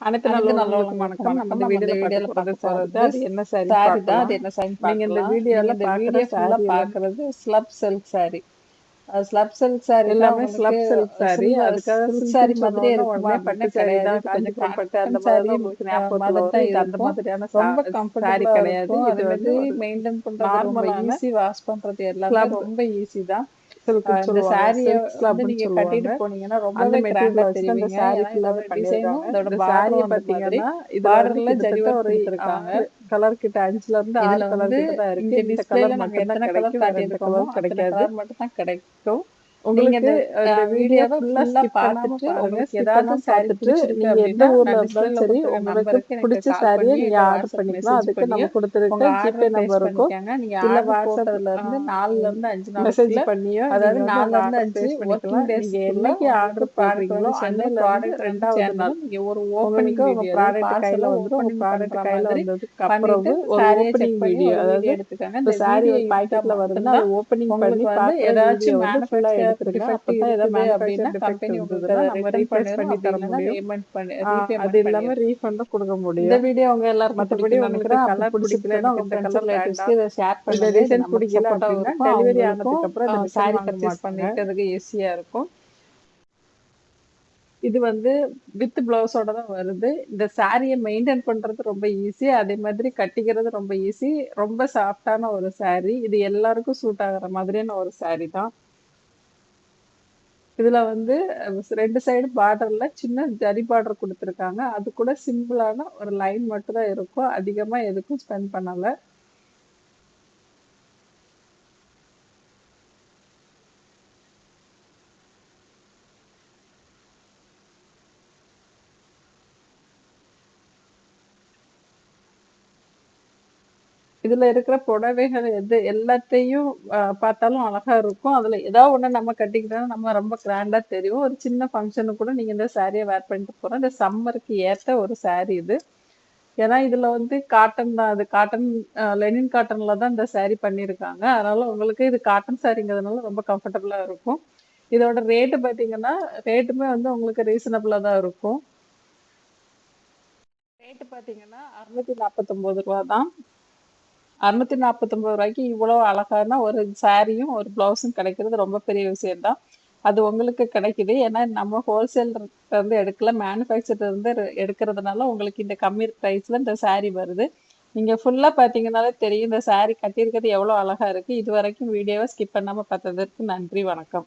அனைத்து நல்லவங்களுக்கும் வணக்கம். நம்ம இந்த வீடியோல பார்க்க போறது அது என்ன சாரி சாரி தான் அது என்ன சாரி நீங்க இந்த வீடியோல வீடியோ ஃபுல்லா பார்க்கறது slub silk sari slub silk sari எல்லாமே ஸ்லப் சில்க் சாரி அதுக்காக சில்க் சாரி சொன்னோம்னா இருக்குமா. பட்டு சாரி தான் கொஞ்சம் பட்டு அந்த மாதிரி ஞாபகத்துல மாதிரி அந்த மாதிரியான ரொம்ப சாரி கிடையாது. இது வந்து மாதிரி மெயின்டைன் பண்றது ரொம்ப ஈஸி வாஷ் பண்றது எல்லாமே ரொம்ப ஈஸி தான். இந்த சாரியை வந்து நீங்க கட்டிட்டு போனீங்கன்னா மெட்டீரியல் கிராண்டா டிசைனும் சாரியை பார்டர்ல ஜரி ஒரு கொடுத்துருக்காங்க. ஆறு கலர் கிட்ட அஞ்சுல இருந்து ஆறு கலர் கிட்ட தான் இருக்கு. இங்க இந்த டிஸ்பிளேல கலர் மட்டும் தான் கலர் கிடைக்காது. கலர் மட்டும் தான் கிடைக்கும். உங்களுக்கு இந்த இந்த வீடியோ வீடியோவை ஃபுல்லா பார்த்துட்டு உங்களுக்கு ஏதாவது சாரி பிடிச்சிருக்கு எந்த ஊர்ல இருந்தாலும் சரி உங்களுக்கு பிடிச்ச சாரியை நீங்க ஆர்டர் பண்ணிக்கலாம். அதுக்கு நம்ம கொடுத்துருக்க ஜிபே நம்பர் இருக்கும். இல்ல இருந்து நாலுல இருந்து அஞ்சு மெசேஜ் நாளுக்குள்ள பண்ணியோ அதாவது வந்து நாலுல இருந்து அஞ்சு பண்ணிக்கலாம். நீங்க என்னைக்கு ஆர்டர் வந்து அன்னையில இருந்து ப்ராடக்ட் வந்து ரெண்டாவது நாள் நீங்க ஒரு ஓப்பனிங் உங்க ப்ராடக்ட் கையில வந்துடும் உங்க ப்ராடக்ட் கையில வந்ததுக்கு அப்புறம் ஒரு ஓப்பனிங் வீடியோ அதாவது எடுத்துக்கோங்க. இந்த சாரி பாக்கெட்ல வருதுன்னா ஓப்பனிங் பண்ணி வந்து ஏதாச்சும் வந்து மேனுஃபேக்சர் எடுத்துருங்க அப்பதான் ஏதாவது மேனுஃபேக்சர் கம்பெனி உங்களுக்கு நம்ம பண்ணிடும் பண்ணி தர முடியும். ரீபேமெண்ட் பண்ணி ஆஹ் அது ரீபேமெண்ட் இல்லாம பண்ணிடும் ரீஃபண்டும் கொடுக்க இந்த முடியும் வீடியோ எல்லாருக்கும் மற்றபடி பிடிக்கும்னு உங்களுக்கு கலர் உங்க இதை ஷேர் டிசைன் பிடிக்கல டெலிவரி ஆனதுக்கு அப்புறம் சாரி பர்ச்சேஸ் பண்ணிக்கிறதுக்கு ஈஸியா இருக்கும். இது வந்து வித் பிளவுஸோட தான் வருது. இந்த சாரியை மெயின்டைன் பண்றது ரொம்ப ஈஸி அதே மாதிரி கட்டிக்கிறது ரொம்ப ஈஸி ரொம்ப சாஃப்டான ஒரு saree. இது எல்லாருக்கும் சூட் ஆகுற மாதிரியான ஒரு saree தான். இதுல வந்து ரெண்டு சைடு பார்டர்ல சின்ன ஜரி பார்டர் கொடுத்துருக்காங்க. அது கூட சிம்பிளான ஒரு லைன் மட்டும் தான் இருக்கும். அதிகமா எதுக்கும் ஸ்பெண்ட் பண்ணல. இதுல இருக்கிற புடவைகள் எது எல்லாத்தையும் பார்த்தாலும் அழகா இருக்கும். அதுல ஏதாவது ஒண்ணு நம்ம கட்டிக்கிட்டா நம்ம ரொம்ப கிராண்டா தெரியும். ஒரு சின்ன ஃபங்க்ஷனுக்கு கூட நீங்க இந்த சாரியை வேர் பண்ணிட்டு போறோம். இந்த சம்மருக்கு ஏத்த ஒரு சாரி இது. ஏன்னா இதுல வந்து காட்டன் தான். அது காட்டன் லெனின் காட்டன்ல தான் இந்த சாரி பண்ணியிருக்காங்க. அதனால உங்களுக்கு இது காட்டன் சாரிங்கிறதுனால ரொம்ப கம்ஃபர்டபுளா இருக்கும். இதோட ரேட்டு பார்த்தீங்கன்னா ரேட்டுமே வந்து உங்களுக்கு ரீசனபிளாக தான் இருக்கும். ரேட்டு பார்த்தீங்கன்னா அறுநூத்தி நாற்பத்தொம்போது ரூபா தான். அறுநூத்தி நாற்பத்தொம்பது ரூபாய்க்கு இவ்வளோ அழகான ஒரு சாரியும் ஒரு ப்ளவுஸும் கிடைக்கிறது ரொம்ப பெரிய விஷயம்தான். அது உங்களுக்கு கிடைக்குது. ஏன்னா நம்ம ஹோல்சேலருந்து எடுக்கல மேனுஃபேக்சர்லேருந்து எடுக்கிறதுனால உங்களுக்கு இந்த கம்மி ப்ரைஸில் இந்த சாரீ வருது. நீங்கள் ஃபுல்லாக பார்த்தீங்கன்னாலே தெரியும் இந்த சாரீ கட்டியிருக்கிறது எவ்வளோ அழகாக இருக்குது இது வரைக்கும் வீடியோவை ஸ்கிப் பண்ணாமல் பார்த்ததற்கு நன்றி வணக்கம்.